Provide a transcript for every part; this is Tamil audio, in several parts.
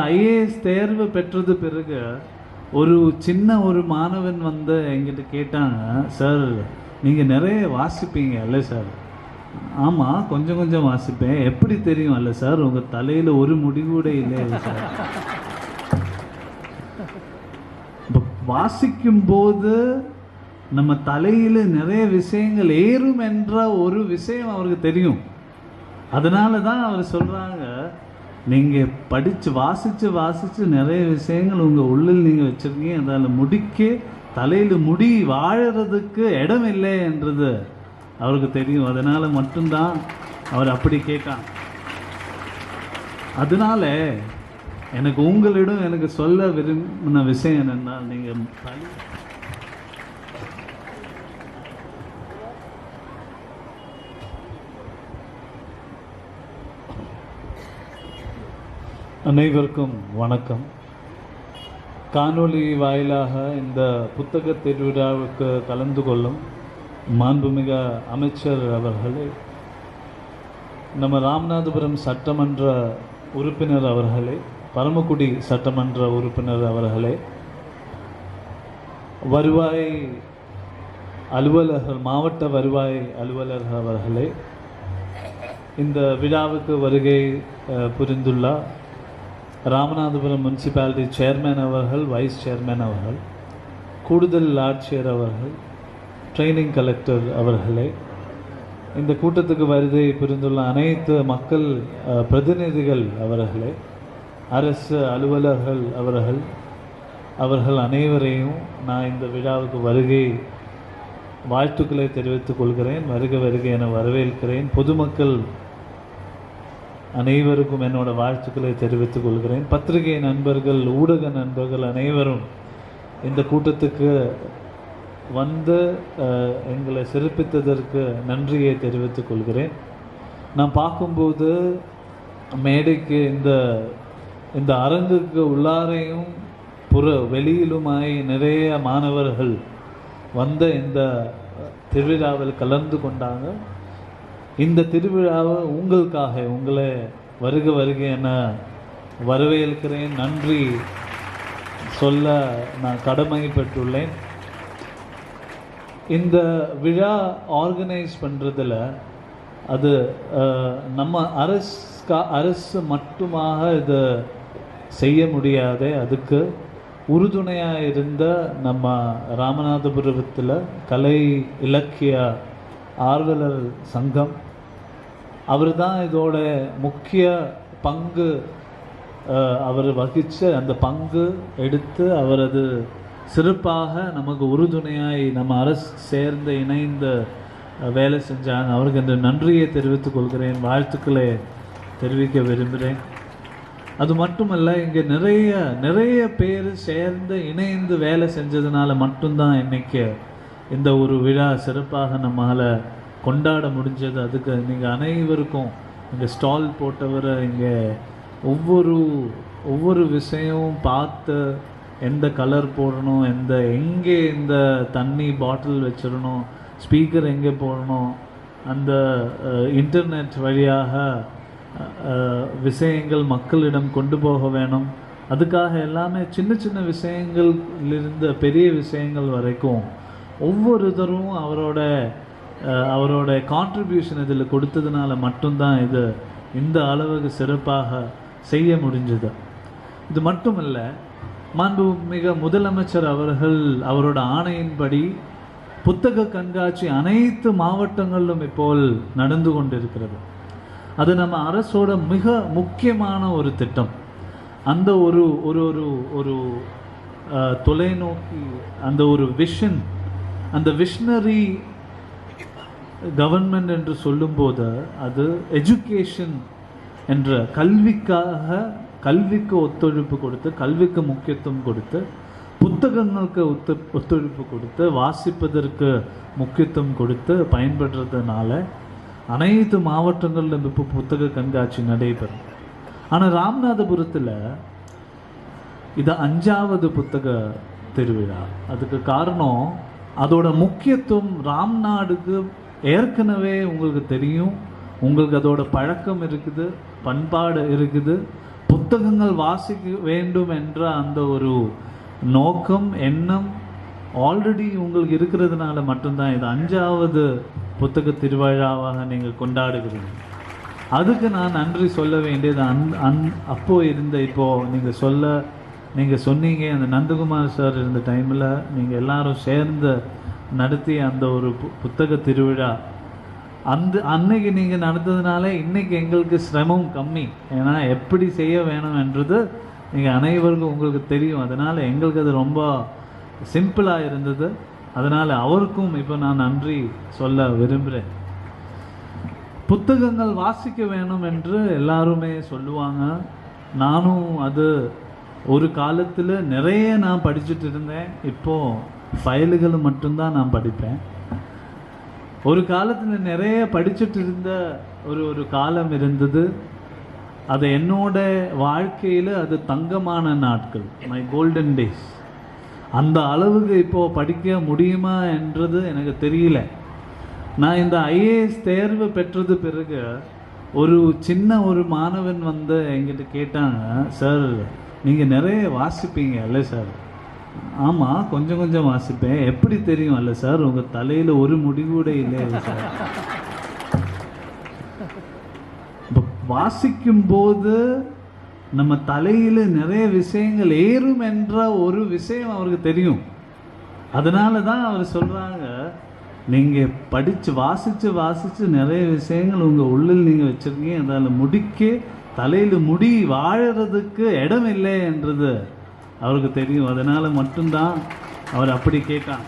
ஐஏஎஸ் தேர்வு பெற்றது பிறகு ஒரு சின்ன ஒரு மாணவன் வந்து என்கிட்ட கேட்டாங்க சார் நீங்கள் நிறைய வாசிப்பீங்க. அல்ல சார். ஆமாம் கொஞ்சம் கொஞ்சம் வாசிப்பேன். எப்படி தெரியும்? அல்ல சார் உங்கள் தலையில் ஒரு முடி கூட இல்லையே சார். இப்போ வாசிக்கும் போது நம்ம தலையில் நிறைய விஷயங்கள் ஏறும் என்ற ஒரு விஷயம் அவருக்கு தெரியும். அதனால தான் அவர் சொல்கிறாங்க நீங்கள் படித்து வாசித்து வாசித்து நிறைய விஷயங்கள் உங்கள் உள்ளில் நீங்கள் வச்சுருக்கீங்க. அதில் முடிக்க தலையில் முடி வாழறதுக்கு இடம் இல்லை என்றது அவருக்கு தெரியும். அதனால் மட்டும்தான் அவர் அப்படி கேட்டான் அதனால எனக்கு உங்களிடம் எனக்கு சொல்ல விரும்பின விஷயம் என்னென்னா நீங்கள் அனைவருக்கும் வணக்கம். காணொளி வாயிலாக இந்த புத்தக திருவிழாவுக்கு கலந்து கொள்ளும் மாண்புமிகு அமைச்சர் அவர்களே நம்ம ராமநாதபுரம் சட்டமன்ற உறுப்பினர் அவர்களே பரமக்குடி சட்டமன்ற உறுப்பினர் அவர்களே வருவாய் அலுவலர்கள் மாவட்ட வருவாய் அலுவலர்கள் அவர்களே இந்த விழாவுக்கு வருகை புரிந்துள்ளார். புரிந்துள்ள ராமநாதபுரம் முனிசிபாலிட்டி சேர்மேன் அவர்கள் வைஸ் சேர்மேன் அவர்கள் கூடுதல் ஆட்சியர் அவர்கள் ட்ரைனிங் கலெக்டர் அவர்களே இந்த கூட்டத்துக்கு வருகை புரிந்துள்ள அனைத்து மக்கள் பிரதிநிதிகள் அவர்களே அரசு அலுவலர்கள் அவர்கள் அவர்கள் அனைவரையும் நான் இந்த விழாவுக்கு வருகை வாழ்த்துக்களை தெரிவித்துக் கொள்கிறேன் வருக வருக என வரவேற்கிறேன். பொதுமக்கள் அனைவருக்கும் என்னோட வாழ்த்துக்களை தெரிவித்துக் கொள்கிறேன். பத்திரிகை நண்பர்கள் ஊடக நண்பர்கள் அனைவரும் இந்த கூட்டத்துக்கு வந்து எங்களை சிறப்பித்ததற்கு நன்றியை தெரிவித்துக் கொள்கிறேன். நான் பார்க்கும்போது மேடைக்கு இந்த இந்த அரங்குக்கு உள்ளாரையும் புற வெளியிலுமாய் நிறைய மாணவர்கள் வந்த இந்த திருவிழாவில் கலந்து கொண்டாங்க. இந்த திருவிழாவை உங்களுக்காக உங்களை வருக வருக என வரவேற்கிறேன். நன்றி சொல்ல நான் கடமைப்பட்டுள்ளேன் இந்த விழா ஆர்கனைஸ் பண்ணுறதுல அது நம்ம அரசு அரசு மட்டுமாக இது செய்ய முடியாது அதுக்கு உறுதுணையாக இருந்த நம்ம ராமநாதபுரத்தில் கலை இலக்கிய ஆர்வலர் சங்கம். அவர் தான் இதோட முக்கிய பங்கு அவர் வகித்த அந்த பங்கு எடுத்து அவரது சிறப்பாக நமக்கு உறுதுணையாய் நம்ம அரசு சேர்ந்து இணைந்து வேலை செஞ்சாங்க அவருக்கு இந்த நன்றியை தெரிவித்துக் கொள்கிறேன். வாழ்த்துக்களை தெரிவிக்க விரும்புகிறேன். அது மட்டுமல்ல இங்கே நிறைய நிறைய பேர் சேர்ந்து இணைந்து வேலை செஞ்சதுனால மட்டும்தான் இன்றைக்கி இந்த ஒரு விழா சிறப்பாக நம்மளால் கொண்டாட முடிஞ்சது. அதுக்கு நீங்கள் அனைவருக்கும் இங்கே ஸ்டால் போட்டவரை இங்கே ஒவ்வொரு ஒவ்வொரு விஷயமும் பார்த்து எந்த கலர் போடணும் எந்த எங்கே இந்த தண்ணி பாட்டில் வச்சிடணும் ஸ்பீக்கர் எங்கே போடணும் அந்த இன்டர்நெட் வழியாக விஷயங்கள் மக்களிடம் கொண்டு போக வேணும். அதுக்காக எல்லாமே சின்ன சின்ன விஷயங்கள்லிருந்து பெரிய விஷயங்கள் வரைக்கும் ஒவ்வொருத்தரும் அவரோட அவரோட கான்ட்ரிபியூஷன் இதில் கொடுத்ததுனால மட்டும்தான் இது இந்த அளவுக்கு சிறப்பாக செய்ய முடிஞ்சது. இது மட்டுமல்ல மாண்புமிகு முதலமைச்சர் அவர்கள் அவரோட ஆணையின்படி புத்தக கண்காட்சி அனைத்து மாவட்டங்களிலும் இப்போல் நடந்து கொண்டிருக்கிறது. அது நம்ம அரசோட மிக முக்கியமான ஒரு திட்டம். அந்த ஒரு ஒரு ஒரு ஒரு தொலைநோக்கி அந்த ஒரு விஷன் அந்த விஷனரி கவர்மெண்ட் என்று சொல்லும்போது அது எஜுகேஷன் என்ற கல்விக்காக கல்விக்கு ஒத்துழைப்பு கொடுத்து கல்விக்கு முக்கியத்துவம் கொடுத்து புத்தகங்களுக்கு ஒத்து ஒத்துழைப்பு கொடுத்து வாசிப்பதற்கு முக்கியத்துவம் கொடுத்து பயன்படுறதுனால அனைத்து மாவட்டங்களிலும் இப்போ புத்தக கண்காட்சி நடைபெறும். ஆனால் ராமநாதபுரத்தில் இது அஞ்சாவது புத்தக திருவிழா. அதுக்கு காரணம் அதோட முக்கியத்துவம் ராம்நாடுக்கு ஏற்கனவே உங்களுக்கு தெரியும். உங்களுக்கு அதோட பழக்கம் இருக்குது பண்பாடு இருக்குது. புத்தகங்கள் வாசிக்க வேண்டும் என்ற அந்த ஒரு நோக்கம் எண்ணம் ஆல்ரெடி உங்களுக்கு இருக்கிறதுனால மட்டும்தான். இது அஞ்சாவது புத்தக திருவிழாவாக நீங்கள் கொண்டாடுகிறீங்க. அதுக்கு நான் நன்றி சொல்ல வேண்டியது அந் அந் அப்போது இருந்த இப்போது நீங்கள் சொல்ல நீங்கள் சொன்னீங்க அந்த நந்தகுமார் சார் இருந்த டைமில் நீங்கள் எல்லாரும் சேர்ந்து நடத்திய அந்த ஒரு பு- புத்தக திருவிழா அந்த அன்னைக்கு நீங்கள் நடந்ததுனால இன்னைக்கு எங்களுக்கு சிரமம் கம்மி. ஏன்னா எப்படி செய்ய வேணும் என்றது நீங்கள் அனைவருக்கும் உங்களுக்கு தெரியும். அதனால் எங்களுக்கு அது ரொம்ப சிம்பிளாக இருந்தது. அதனால் அவருக்கும் இப்போ நான் நன்றி சொல்ல விரும்புகிறேன் புத்தகங்கள் வாசிக்க வேணும் என்று எல்லாருமே சொல்லுவாங்க. நானும் அது ஒரு காலத்தில் நிறைய நான் படிச்சுட்டு இருந்தேன். இப்போது ஃபைலுகள் மட்டும்தான் நான் படிப்பேன். ஒரு காலத்தில் நிறைய படிச்சுட்டு இருந்த ஒரு ஒரு காலம் இருந்தது. அது என்னோட வாழ்க்கையில் அது தங்கமான நாட்கள். மை கோல்டன் டேஸ் அந்த அளவுக்கு இப்போது படிக்க முடியுமா என்றது எனக்கு தெரியல. நான் இந்த ஐஏஎஸ் தேர்வு பெற்றது பிறகு ஒரு சின்ன ஒரு மாணவன் வந்து எங்கிட்ட கேட்டாங்க சார் நீங்கள் நிறைய வாசிப்பீங்க அல்ல சார். ஆமாம் கொஞ்சம் கொஞ்சம் வாசிப்பேன். எப்படி தெரியும் அல்ல சார்? உங்கள் தலையில் ஒரு முடி கூட இல்லை சார். இப்போ வாசிக்கும் போது நம்ம தலையில் நிறைய விஷயங்கள் ஏறும் என்ற ஒரு விஷயம் அவருக்கு தெரியும். அதனால தான் அவர் சொல்கிறாங்க நீங்கள் படித்து வாசித்து வாசித்து நிறைய விஷயங்கள் உங்கள் உள்ளில் நீங்கள் வச்சுருக்கீங்க. அதால் முடிக்க தலையில் முடி வாழறதுக்கு இடம் இல்லை என்றது அவருக்கு தெரியும். அதனால் மட்டும்தான் அவர் அப்படி கேட்டான்.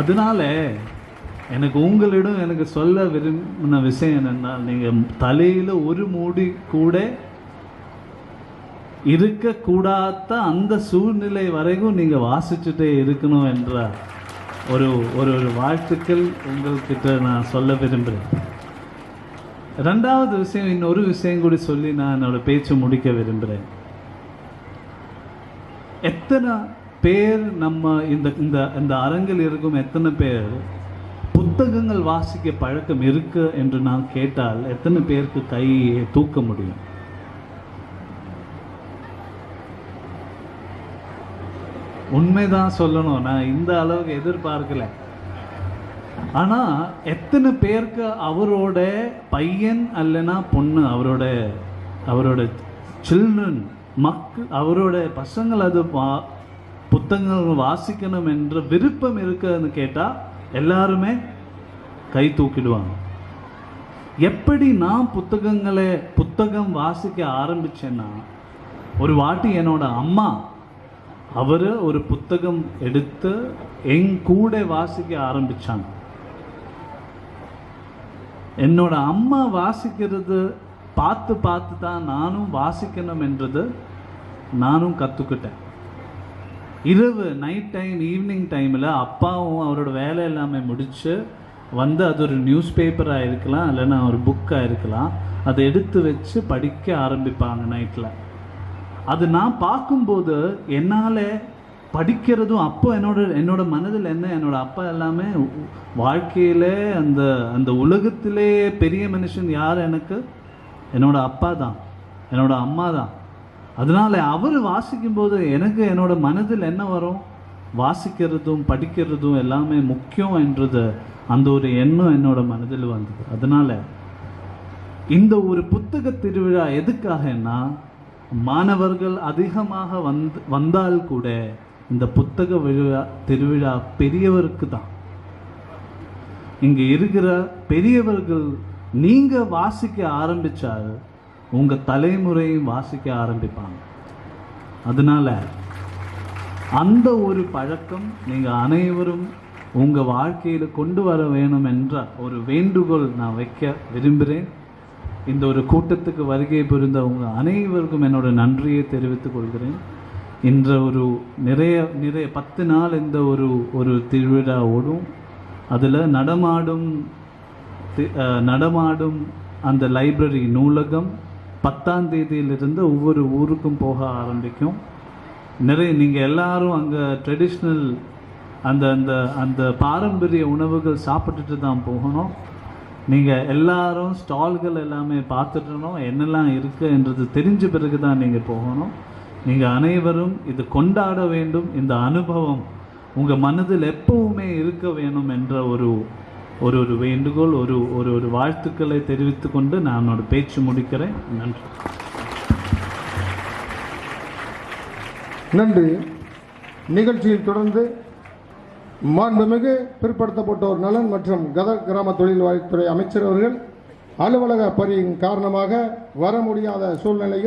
அதனால எனக்கு உங்களிடம் எனக்கு சொல்ல விரும்பின விஷயம் என்னென்னா நீங்கள் தலையில் ஒரு மூடி கூட இருக்கக்கூடாத அந்த சூழ்நிலை வரைக்கும் நீங்கள் வாசிச்சுட்டே இருக்கணும் என்ற ஒரு ஒரு ஒரு வாழ்த்துக்கள் உங்கள்கிட்ட நான் சொல்ல விரும்புகிறேன். ரெண்டாவது விஷயம் இன்னொரு விஷயம் கூட சொல்லி நான் என்னோட பேச்சு முடிக்க விரும்புகிறேன் எத்தனை பேர் நம்ம இந்த இந்த இந்த அரங்கில் இருக்கும் எத்தனை பேர் புத்தகங்கள் வாசிக்க பழக்கம் இருக்கு என்று நான் கேட்டால் எத்தனை பேருக்கு கை தூக்க முடியும்? உண்மைதான் சொல்லணும். நான் இந்த அளவுக்கு எதிர்பார்க்கலை. ஆனால் எத்தனை பேருக்கு அவரோட பையன் அல்லனா பொண்ணு அவரோட அவரோட சில்ட்ரன் மக்கள் அவரோட பசங்கள் அது வா புத்தகங்கள் வாசிக்கணும் என்ற விருப்பம் இருக்குன்னு கேட்டால் எல்லாருமே கை தூக்கிடுவாங்க. எப்படி நான் புத்தகங்களை புத்தகம் வாசிக்க ஆரம்பிச்சேன்னா ஒரு வாட்டி என்னோட அம்மா அவர் ஒரு புத்தகம் எடுத்து என் கூட வாசிக்க ஆரம்பிச்சாங்க. என்னோட அம்மா வாசிக்கிறது பார்த்து பார்த்து தான் நானும் வாசிக்கணும் என்றது நானும் கற்றுக்கிட்டேன் இரவு நைட் டைம் ஈவினிங் டைமில் அப்பாவும் அவரோட வேலை எல்லாமே முடித்து வந்து அது ஒரு நியூஸ் பேப்பராக இருக்கலாம் இல்லைன்னா ஒரு புக்காக இருக்கலாம் அதை எடுத்து வச்சு படிக்க ஆரம்பிப்பாங்க நைட்டில் அது நான் பார்க்கும்போது என்னால் படிக்கிறதும் அப்போ என்னோட என்னோட மனதில் என்ன? என்னோட அப்பா எல்லாமே வாழ்க்கையிலே அந்த அந்த உலகத்திலே பெரிய மனுஷன் யார் எனக்கு? என்னோட அப்பா தான். என்னோட அம்மா தான். அதனால அவர் வாசிக்கும்போது எனக்கு என்னோட மனதில் என்ன வரும்? வாசிக்கிறதும் படிக்கிறதும் எல்லாமே முக்கியம் என்றது அந்த ஒரு எண்ணம் என்னோட மனதில் வந்தது. அதனால இந்த ஒரு புத்தக திருவிழா எதுக்காகன்னா மாணவர்கள் அதிகமாக வந்து வந்தால் கூட இந்த புத்தக விழா திருவிழா பெரியவருக்கு தான் இங்க இருக்கிற பெரியவர்கள் நீங்க வாசிக்க ஆரம்பிச்சால் உங்க தலைமுறையும் வாசிக்க ஆரம்பிப்பாங்க. அதனால அந்த ஒரு பழக்கம் நீங்கள் அனைவரும் உங்கள் வாழ்க்கையில் கொண்டு வர வேணும் என்ற ஒரு வேண்டுகோள் நான் வைக்க விரும்புகிறேன். இந்த ஒரு கூட்டத்துக்கு வருகை புரிந்த உங்கள் அனைவருக்கும் என்னோட நன்றியை தெரிவித்துக் கொள்கிறேன். இன்ற ஒரு நிறைய நிறைய பத்து நாள் இந்த ஒரு ஒரு திருவிழா ஓடும். அதில் நடமாடும் தி- நடமாடும் அந்த லைப்ரரி நூலகம் பத்தாம் தேதியிலிருந்து ஒவ்வொரு ஊருக்கும் போக ஆரம்பிக்கும். நிறைய நீங்கள் எல்லாரும் அங்கே ட்ரெடிஷ்னல் அந்த அந்த அந்த பாரம்பரிய உணவுகள் சாப்பிட்டுட்டு தான் போகணும். நீங்கள் எல்லாரும் ஸ்டால்கள் எல்லாமே பார்த்துட்டணும் என்னெல்லாம் இருக்குன்றது தெரிஞ்ச பிறகு தான் நீங்கள் போகணும். நீங்கள் அனைவரும் இது கொண்டாட வேண்டும் இந்த அனுபவம் உங்கள் மனதில் எப்பவுமே இருக்க வேணும் என்ற ஒரு ஒரு ஒரு வேண்டுகோள் ஒரு ஒரு ஒரு வாழ்த்துக்களை தெரிவித்து கொண்டு நான் என்னோட பேச்சு முடிக்கிறேன். நன்றி. நன்றி. நிகழ்ச்சியில் தொடர்ந்து மாண்புமிகு பிற்படுத்தப்பட்டோர் நலன் மற்றும் கத கிராம தொழில் வாழ்த்துறை அமைச்சர் அவர்கள் அலுவலக பணியின் காரணமாக வர முடியாத சூழ்நிலையில்